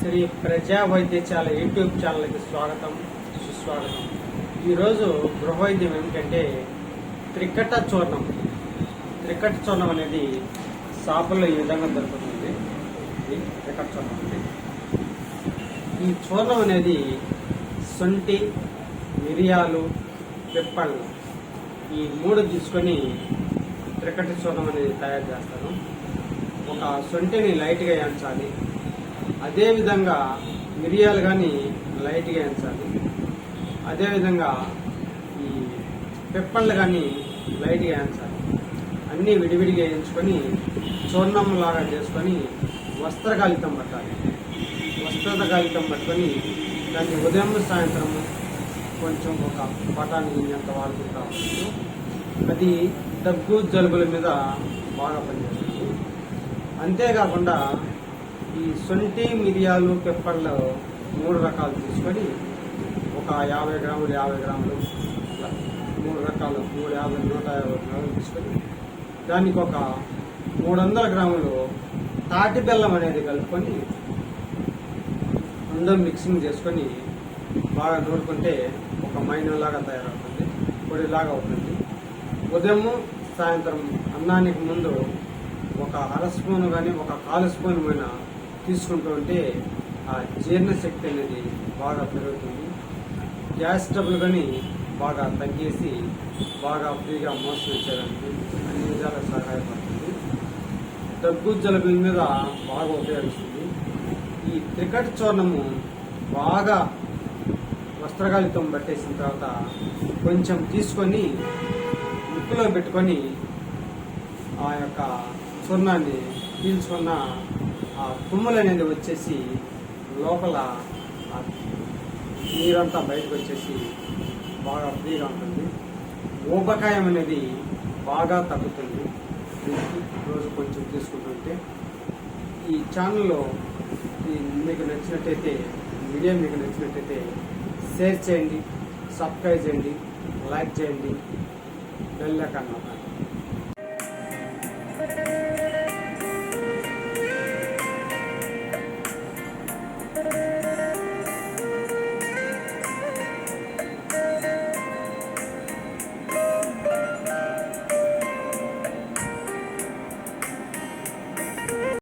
శ్రీ ప్రజా వైద్యశాల యూట్యూబ్ ఛానల్కి స్వాగతం సుస్వాగతం. ఈరోజు గృహ వైద్యం ఏమిటంటే త్రికట చూర్ణం త్రికట్ట చూర్ణం అనేది షాపుల్లో ఈ విధంగా దొరుకుతుంది? ఇది త్రికట్ట చూర్ణం ఈ చూర్ణం అనేది సొంటి మిరియాలు పిప్పళ్ళు ఈ మూడు తీసుకొని త్రికట్ట చూర్ణం అనేది తయారు చేస్తాను. ఒక సొంటిని లైట్గా ఎంచాలి అదేవిధంగా మిరియాలు కానీ లైట్గా ఎంచాలి. అదేవిధంగా ఈ పెప్పళ్ళు కానీ లైట్గా ఎంచాలి. అన్నీ విడివిడిగా ఎంచుకొని చూర్ణం లాగా చేసుకొని వస్త్రకాలితం పట్టాలి. వస్త్రకాలితం పట్టుకొని దాన్ని ఉదయం సాయంత్రం కొంచెం ఒక బఠానీ గింజంత వాడుకుంటా అది దగ్గు జలుబుల మీద బాగా పనిచేస్తుంది. అంతేకాకుండా ఈ సొంటి మిరియాలు పెప్పర్లు మూడు రకాలు తీసుకొని ఒక యాభై గ్రాములు యాభై గ్రాములు ఇట్లా మూడు రకాలు మూడు యాభై నూట యాభై గ్రాములు తీసుకొని దానికి ఒక మూడు వందల గ్రాములు తాటి బెల్లం అనేది కలుపుకొని అందరం మిక్సింగ్ చేసుకొని బాగా నూరుకుంటే ఒక మైనంలాగా తయారవుతుంది పొడిలాగా అవుతుంది. ఉదయం సాయంత్రం అన్నానికి ముందు ఒక అర స్పూన్ కానీ ఒక కాలు స్పూన్ పోయినా తీసుకుంటూ ఉంటే ఆ జీర్ణశక్తి అనేది బాగా పెరుగుతుంది. గ్యాస్ ట్రబుల్ కానీ బాగా తగ్గేసి బాగా ఫ్రీగా మోసం ఇచ్చేదానికి అన్ని విధాలుగా సహాయపడుతుంది. దగ్గు జలుబుల మీద బాగా ఉపయోగిస్తుంది. ఈ క్రికెట్ చూర్ణము బాగా వస్త్రగాలితం పట్టేసిన తర్వాత కొంచెం తీసుకొని ముక్కులో పెట్టుకొని ఆ యొక్క చూర్ణాన్ని పీల్చుకున్న ఆ తుమ్ములు అనేది వచ్చేసి లోపల నీరంతా బయటకు వచ్చేసి బాగా ఫ్రీగా ఉంటుంది. ఊబకాయం అనేది బాగా తగ్గుతుంది. రోజు కొంచెం తీసుకుంటుంటే ఈ ఛానల్లో ఈ మీకు నచ్చినట్టయితే వీడియో మీకు నచ్చినట్టయితే షేర్ చేయండి సబ్స్క్రైబ్ చేయండి లైక్ చేయండి. వెళ్ళకన్నమాట